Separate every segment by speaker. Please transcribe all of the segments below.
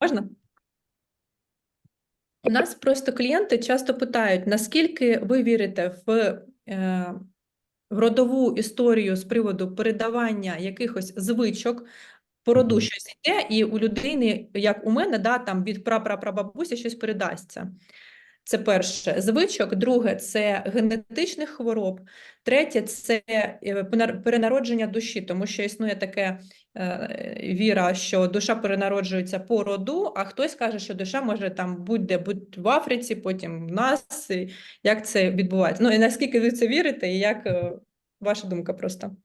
Speaker 1: Можна? У нас просто клієнти часто питають, наскільки ви вірите в, е, в родову історію з приводу передавання якихось звичок, по роду щось йде, і у людини, як у мене, да, там від прапрапрабабусі щось передасться. Це перше звичок, друге це генетичних хвороб, третє це е, перенародження душі, тому що існує таке е, віра, що душа перенароджується по роду, а хтось каже, що душа може там будь-де бути в Африці, потім в нас. і Як це відбувається? Ну і наскільки ви це вірите, і як е, ваша думка просто?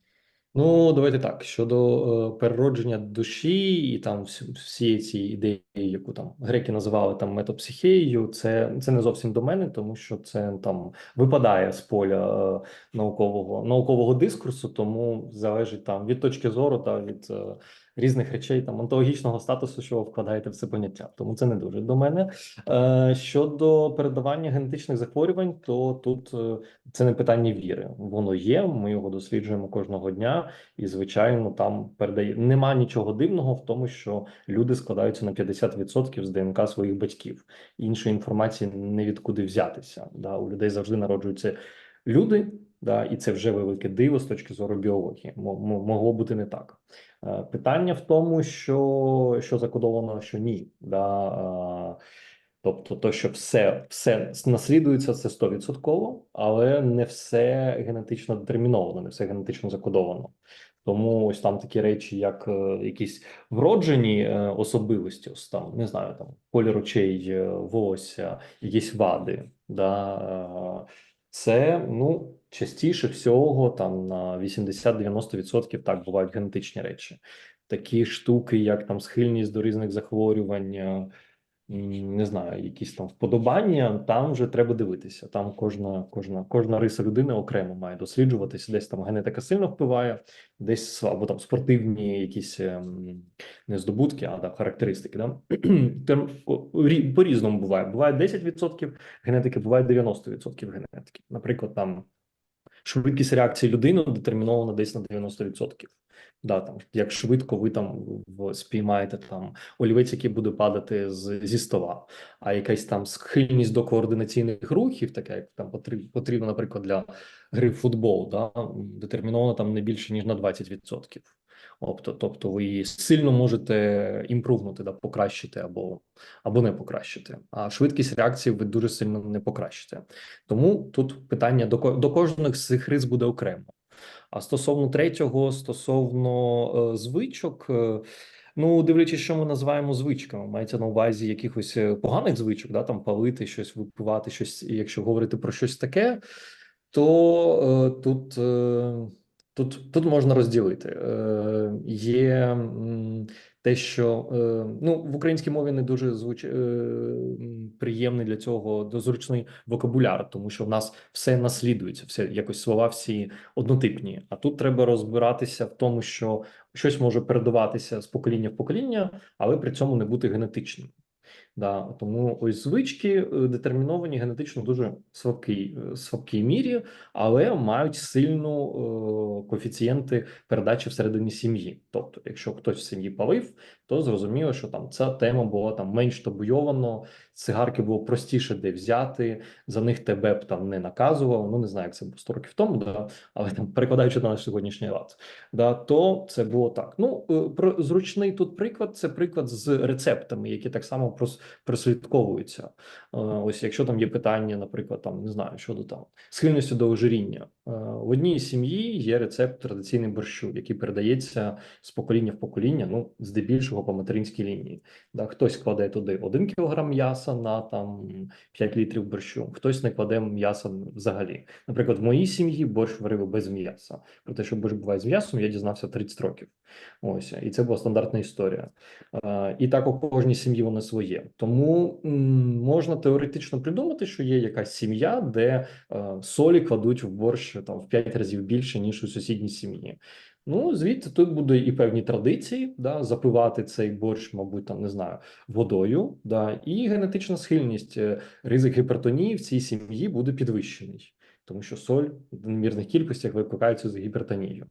Speaker 2: Ну, давайте так. Щодо е, переродження душі і там всі, ці ідеї, яку там греки називали там метапсихією, це, це не зовсім до мене, тому що це там випадає з поля е, наукового наукового дискурсу, тому залежить там від точки зору та від е, різних речей, там онтологічного статусу, що ви вкладаєте в це поняття. Тому це не дуже до мене. Е, щодо передавання генетичних захворювань, то тут е, це не питання віри. Воно є. Ми його досліджуємо кожного дня, і звичайно, там передає нема нічого дивного в тому, що люди складаються на 50% з ДНК своїх батьків. Іншої інформації не відкуди взятися. Да, у людей завжди народжуються люди, да, і це вже велике диво з точки зору біології. Мо- мо- Могло бути не так. Е, Питання в тому, що, що закодовано, що ні. Да, е, Тобто, то, що все, все наслідується, це 100%, але не все генетично детерміновано, не все генетично закодовано. Тому ось там такі речі, як е, якісь вроджені особливості, ось там не знаю, там колір очей, волосся, якісь вади, да, це ну частіше всього, там на 80-90% так бувають генетичні речі. Такі штуки, як там схильність до різних захворювань. е, не знаю, якісь там вподобання, там вже треба дивитися. Там кожна, кожна, кожна риса людини окремо має досліджуватися. Десь там генетика сильно впливає, десь або там спортивні якісь ем, не здобутки, а так, характеристики. Да? Там по-різному буває. Буває 10% генетики, буває 90% генетики. Наприклад, там швидкість реакції людини детермінована десь на 90%. Да, там, як швидко ви там спіймаєте там олівець, який буде падати з, зі стола, а якась там схильність до координаційних рухів, таке як там потрібно, наприклад, для гри в футбол, да, детермінована там не більше ніж на 20%. Тобто, тобто ви її сильно можете імпрувнути, да, покращити або, або не покращити. А швидкість реакції ви дуже сильно не покращите. Тому тут питання до, до кожних з цих рис буде окремо. А стосовно третього, стосовно е, звичок, е, ну дивлячись, що ми називаємо звичками, мається на увазі якихось е, поганих звичок, да, там палити щось, випивати щось, якщо говорити про щось таке, то е, тут. Е, Тут, тут можна розділити. Е, є те, що е, ну, в українській мові не дуже звуч, е, приємний для цього дозручний вокабуляр, тому що в нас все наслідується, все якось слова всі однотипні. А тут треба розбиратися в тому, що щось може передаватися з покоління в покоління, але при цьому не бути генетичним. Да, тому ось звички е, детерміновані генетично дуже слабкій, е, слабкій мірі, але мають сильну е, коефіцієнти передачі всередині сім'ї. Тобто, якщо хтось в сім'ї палив, то зрозуміло, що там ця тема була там менш табуйовано, цигарки було простіше де взяти, за них тебе б там не наказував. Ну не знаю, як це було 100 років тому, да, але там перекладаючи на наш сьогоднішній лад, да, то це було так. Ну про зручний тут приклад це приклад з рецептами, які так само прос, прослідковуються. Е, Ось якщо там є питання, наприклад, там не знаю, щодо там схильності до ожиріння. Е, В одній сім'ї є рецепт традиційний борщу, який передається з покоління в покоління, ну здебільшого по материнській лінії. Да, хтось кладе туди 1 кілограм м'яса на там 5 літрів борщу, хтось не кладе м'яса взагалі. Наприклад, в моїй сім'ї борщ варили без м'яса. Про те, що борщ буває з м'ясом, я дізнався 30 років. Ось і це була стандартна історія. Е, І так у кожній сім'ї воно своє. Тому можна теоретично придумати, що є якась сім'я, де е, солі кладуть в борщ там в 5 разів більше ніж у сусідній сім'ї. Ну, звідти тут буде і певні традиції, да, запивати цей борщ, мабуть, там не знаю, водою, да, і генетична схильність, е, ризик гіпертонії в цій сім'ї буде підвищений, тому що соль в надмірних кількостях викликається з гіпертонією.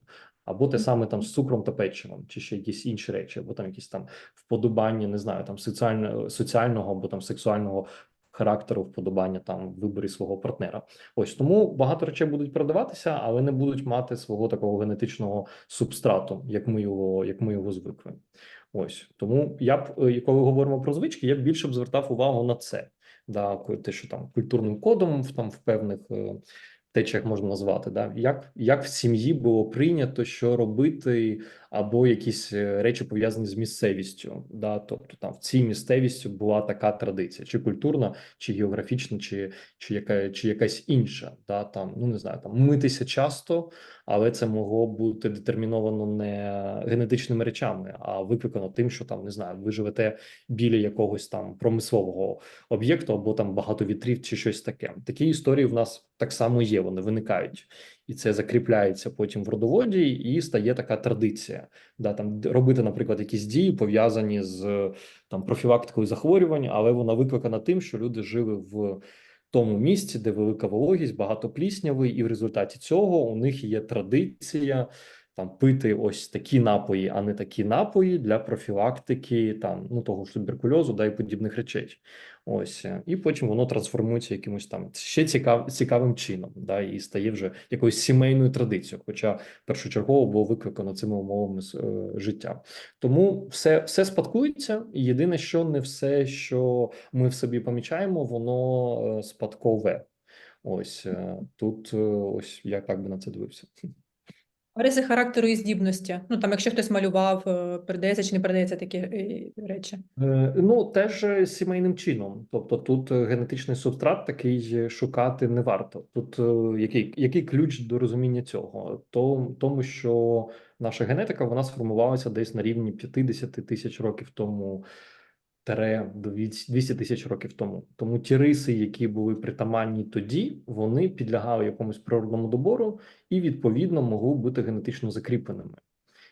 Speaker 2: Або те саме там з цукром та печивом, чи ще якісь інші речі, або там якісь там вподобання, не знаю, там соціально, соціального або там сексуального характеру, вподобання там в виборі свого партнера. Ось тому багато речей будуть продаватися, але не будуть мати свого такого генетичного субстрату, як ми його, як ми його звикли. Ось тому я б, е, коли говоримо про звички, я б більше б звертав увагу на це. Да, те, що там культурним кодом в там в певних е, течіях можна назвати, да, як, як в сім'ї було прийнято, що робити, або якісь е, речі пов'язані з місцевістю. Да, тобто там в цій місцевісті була така традиція, чи культурна, чи географічна, чи, чи, яка, чи якась інша. Да, там, ну не знаю, там митися часто, але це могло бути детерміновано не генетичними речами, а викликано тим, що там не знаю, ви живете біля якогось там промислового об'єкту, або там багато вітрів, чи щось таке. Такі історії в нас так само є. Вони виникають, і це закріпляється потім в родоводі, і стає така традиція. Да, там робити, наприклад, якісь дії пов'язані з там профілактикою захворювань, але вона викликана тим, що люди жили в тому місці, де велика вологість, багато пліснявий, і в результаті цього у них є традиція там пити ось такі напої, а не такі напої для профілактики там ну того ж туберкульозу, да і подібних речей. Ось е, і потім воно трансформується якимось там ще цікав, цікавим чином, да, і стає вже якоюсь сімейною традицією, хоча першочергово було викликано цими умовами е, життя. Тому все, все спадкується, і єдине, що не все, що ми в собі помічаємо, воно е, спадкове. Ось е, тут ось я так би на це дивився.
Speaker 1: Риси характеру і здібності. Ну там, якщо хтось малював, е, передається чи не передається такі е, речі.
Speaker 2: Е, Ну, теж сімейним чином. Тобто тут генетичний субстрат такий шукати не варто. Тут який, який ключ до розуміння цього? То, тому що наша генетика вона сформувалася десь на рівні 50 тисяч років тому, 200 тисяч років тому. Тому ті риси, які були притаманні тоді, вони підлягали якомусь природному добору і відповідно могли бути генетично закріпленими.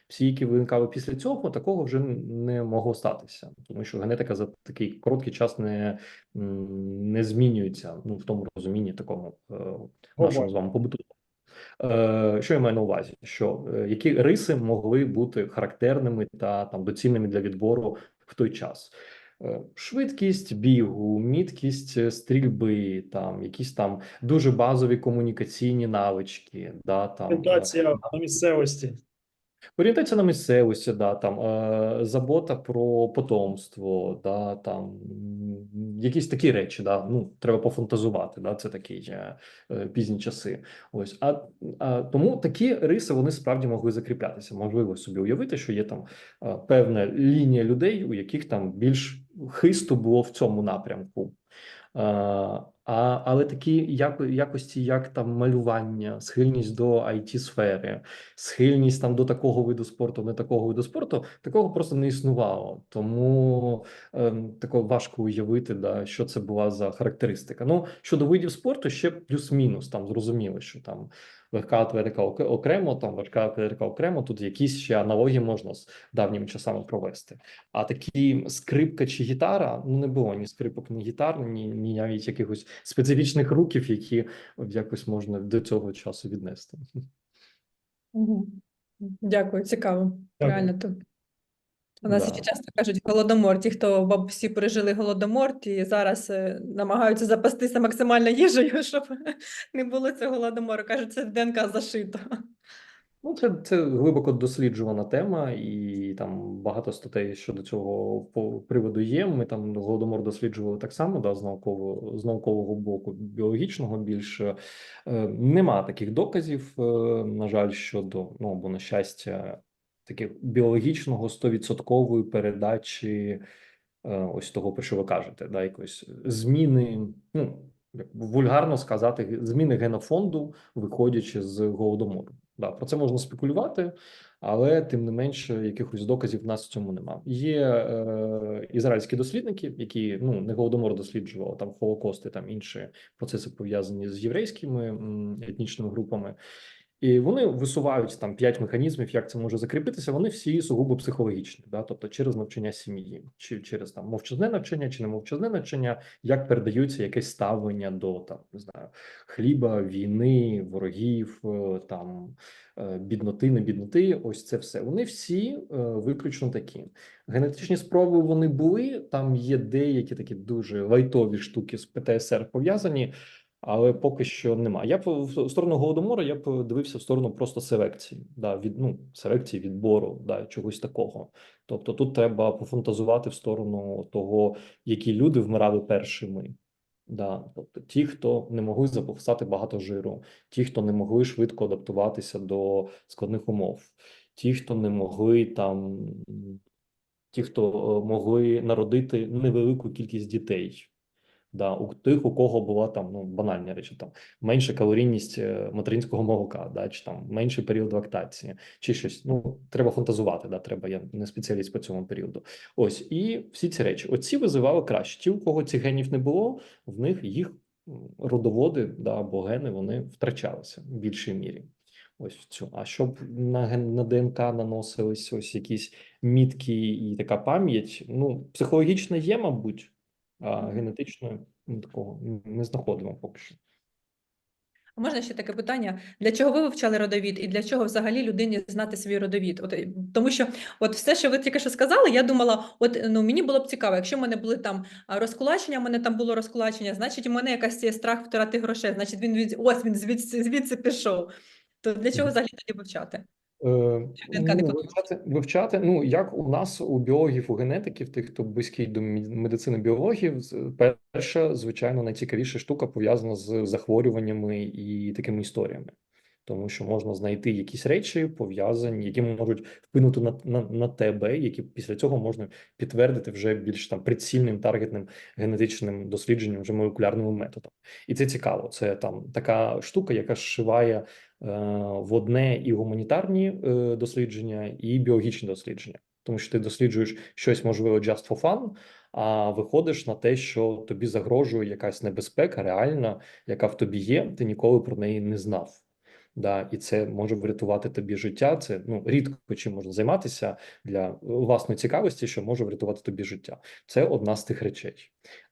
Speaker 2: Всі, які виникали після цього, такого вже не могло статися, тому що генетика за такий короткий час не, не змінюється. Ну в тому розумінні такому е, нашому з вами побутовому. Е, Що я маю на увазі? Що е, які риси могли бути характерними та там доцільними для відбору в той час? Е, Швидкість бігу, міткість е, стрільби, там якісь там дуже базові комунікаційні навички, да там е,
Speaker 3: Орієнтація на місцевості.
Speaker 2: Орієнтація на місцевості, да, там е, забота про потомство, да, там якісь такі речі, да, ну треба пофантазувати, да, це такі е, пізні часи. Ось а, а тому такі риси вони справді могли закріплятися. Можливо собі уявити, що є там е, певна лінія людей, у яких там більш хисту було в цьому напрямку. А, але такі яко, якості, як там малювання, схильність до it сфери схильність там до такого виду спорту, не такого виду спорту, такого просто не існувало. Тому ем, тако важко уявити, да, що це була за характеристика. Ну щодо видів спорту, ще плюс-мінус там зрозуміло, що там легка атлетика окремо, там важка атлетика окремо. Тут якісь ще аналогії можна з давніми часами провести. А такі скрипка чи гітара, ну не було ні скрипок, ні гітар, ні, ні навіть якихось специфічних руків, які якось можна до цього часу віднести.
Speaker 1: Дякую, цікаво.
Speaker 3: Дякую.
Speaker 1: Реально то. У нас
Speaker 2: Да.
Speaker 1: ще часто кажуть голодомор. Ті, хто бабусі пережили голодомор, ті зараз е, намагаються запастися максимально їжею, щоб не було цього голодомору. Кажуть, це в ДНК зашито.
Speaker 2: Ну, це, це глибоко досліджувана тема, і там багато статей щодо цього по приводу є. Ми там голодомор досліджували так само, да, з наукового з наукового боку, біологічного більше е, нема таких доказів, е, на жаль, щодо ну або на щастя, таких біологічного стовідсоткової передачі е, ось того, про що ви кажете, да, якоїсь зміни, ну вульгарно сказати, зміни генофонду, виходячи з голодомору. Да, про це можна спекулювати, але тим не менше якихось доказів в нас в цьому нема. Є е, ізраїльські дослідники, які ну не голодомор досліджували там Холокост і там інші процеси пов'язані з єврейськими етнічними групами. І вони висувають там п'ять механізмів, як це може закріпитися. Вони всі сугубо психологічні, да, тобто через навчання сім'ї, чи через там мовчазне навчання, чи не мовчазне навчання, як передаються якесь ставлення до там не знаю хліба, війни, ворогів, е, там е, бідноти, не бідноти. Ось це все. Вони всі е, виключно такі. Генетичні спроби вони були. Там є деякі такі дуже лайтові штуки з ПТСР пов'язані. Але поки що нема. Я б в сторону голодомору я б дивився в сторону просто селекції, да, від ну селекції відбору, да, чогось такого. Тобто тут треба пофантазувати в сторону того, які люди вмирали першими. Да, тобто ті, хто не могли запасати багато жиру, ті, хто не могли швидко адаптуватися до складних умов, ті, хто не могли там, ті, хто е, могли народити невелику кількість дітей. Да, у тих, у кого була там ну банальні речі, там менша калорійність е, материнського молока, да, чи там менший період лактації, чи щось. Ну треба фантазувати. Да, треба. Я не спеціаліст по цьому періоду. Ось і всі ці речі. Оці визивали краще. Ті, у кого цих генів не було, в них їх родоводи, да, або гени вони втрачалися в більшій мірі. Ось в цю. А щоб на на ДНК наносились ось якісь мітки і така пам'ять. Ну, психологічно є, мабуть. Генетично ну, такого не знаходимо поки що.
Speaker 1: А Можна ще таке питання: для чого ви вивчали родовід і для чого взагалі людині знати свій родовід? От е, тому що, от все, що ви тільки що сказали, я думала, от ну мені було б цікаво, якщо в мене були там розкулачення, в мене там було розкулачення, значить, у мене якась є страх втрати грошей, значить, він від ось він звідси звідси пішов. То для чого взагалі тоді вивчати?
Speaker 2: Е, ну, вивчати, вивчати, ну як у нас, у біологів, у генетиків, тих, хто близький до медицини біологів, перша, звичайно, найцікавіша штука пов'язана з захворюваннями і такими історіями. Тому що можна знайти якісь речі пов'язані, які можуть вплинути на, на, на тебе, які після цього можна підтвердити вже більш там прицільним таргетним генетичним дослідженням, вже молекулярним методом. І це цікаво. Це там така штука, яка зшиває в одне і гуманітарні е, дослідження, і біологічні дослідження. Тому що ти досліджуєш щось можливо just for fun, а виходиш на те, що тобі загрожує якась небезпека, реальна, яка в тобі є, ти ніколи про неї не знав. Да, і це може врятувати тобі життя. Це ну рідко чим можна займатися для власної цікавості, що може врятувати тобі життя. Це одна з тих речей.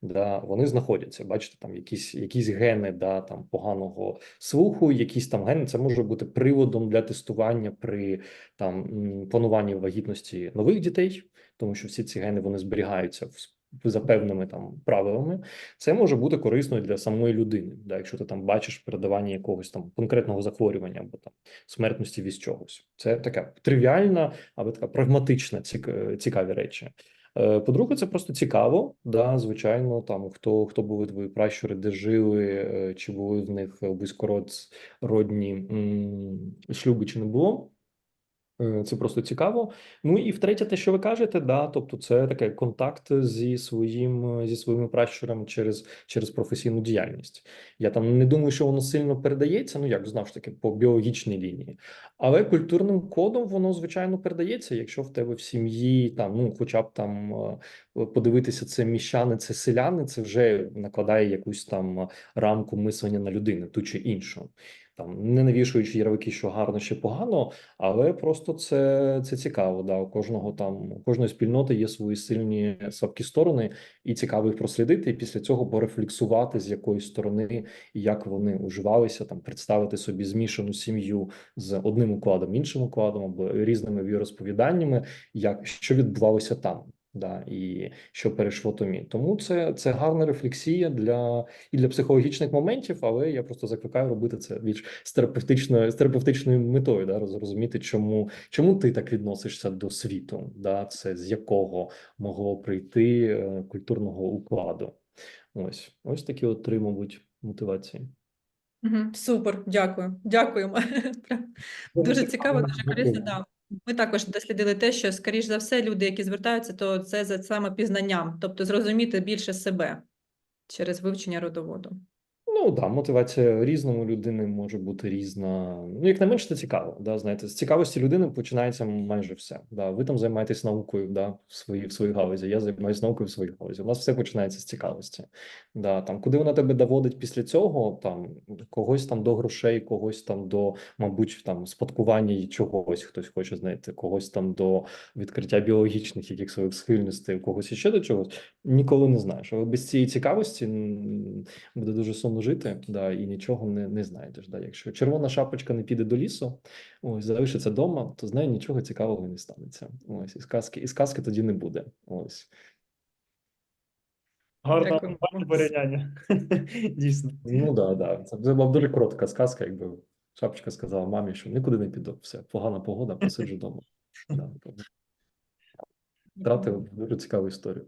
Speaker 2: Да, вони знаходяться. Бачите, там якісь якісь гени да, там поганого слуху, якісь там гени. Це може бути приводом для тестування при там плануванні вагітності нових дітей, тому що всі ці гени вони зберігаються в за певними там правилами. Це може бути корисно для самої людини, да, якщо ти там бачиш передавання якогось там конкретного захворювання або там смертності від чогось. Це така тривіальна, або така прагматична цік- цікаві речі. Е, По-друге, це просто цікаво. Да, звичайно, там хто хто були твої пращури, де жили, е, чи були в них близькородні м, шлюби, чи не було. Е, Це просто цікаво. Ну і втретє, те, що ви кажете, да, тобто це таке контакт зі своїм зі своїми пращурами через, через професійну діяльність. Я там не думаю, що воно сильно передається. Ну як знову ж таки по біологічній лінії, але культурним кодом воно звичайно передається. Якщо в тебе в сім'ї там, ну хоча б там е, подивитися, це міщани, це селяни, це вже накладає якусь там рамку мислення на людину, ту чи іншу. Там не навішуючи ярлики, що гарно чи погано, але просто це, це цікаво. Да, у кожного там у кожної спільноти є свої сильні слабкі сторони, і цікаво їх прослідити, і після цього порефлексувати, з якої сторони і як вони уживалися, там представити собі змішану сім'ю з одним укладом, іншим укладом або різними віросповіданнями, як що відбувалося там. Да, і що перейшло томі. Тому це, це гарна рефлексія для і для психологічних моментів, але я просто закликаю робити це більш з терапевтичною з терапевтичною метою, да, розуміти, чому, чому ти так відносишся до світу, да, це з якого могло прийти е, культурного укладу. Ось ось такі от три, мабуть, мотивації.
Speaker 1: Угу, супер, дякую. Дякуємо. Дуже цікаво, дуже корисно. Да. Ми також дослідили те, що, скоріш за все, люди, які звертаються, то це за саме пізнанням, тобто зрозуміти більше себе через вивчення родоводу.
Speaker 2: Ну, да, мотивація різному людини може бути різна. Ну, як не менш, це цікаво. Да, знаєте, з цікавості людини починається майже все. Да, ви там займаєтесь наукою, да, в своїй в своїй галузі. Я займаюся наукою в своїй галузі. У нас все починається з цікавості. Да, там, куди вона тебе доводить після цього, там когось там до грошей, когось там до, мабуть, там спадкування чогось. Хтось хоче знаєте, когось там до відкриття біологічних яких своїх схильностей, когось іще до чогось. Ніколи не знаєш. Але без цієї цікавості буде дуже сумно жити, да, і нічого не, не знайдеш. Да. Якщо червона шапочка не піде до лісу, ось залишиться вдома, то з нею нічого цікавого не станеться. Ось і сказки, і сказки тоді не буде. Ось.
Speaker 3: Гарне порівняння. Дійсно.
Speaker 2: Ну да, да. Це була б дуже коротка сказка, якби шапочка сказала мамі, що нікуди не піду. Все, погана погода, посиджу вдома. Да, Втратив дуже цікаву історію.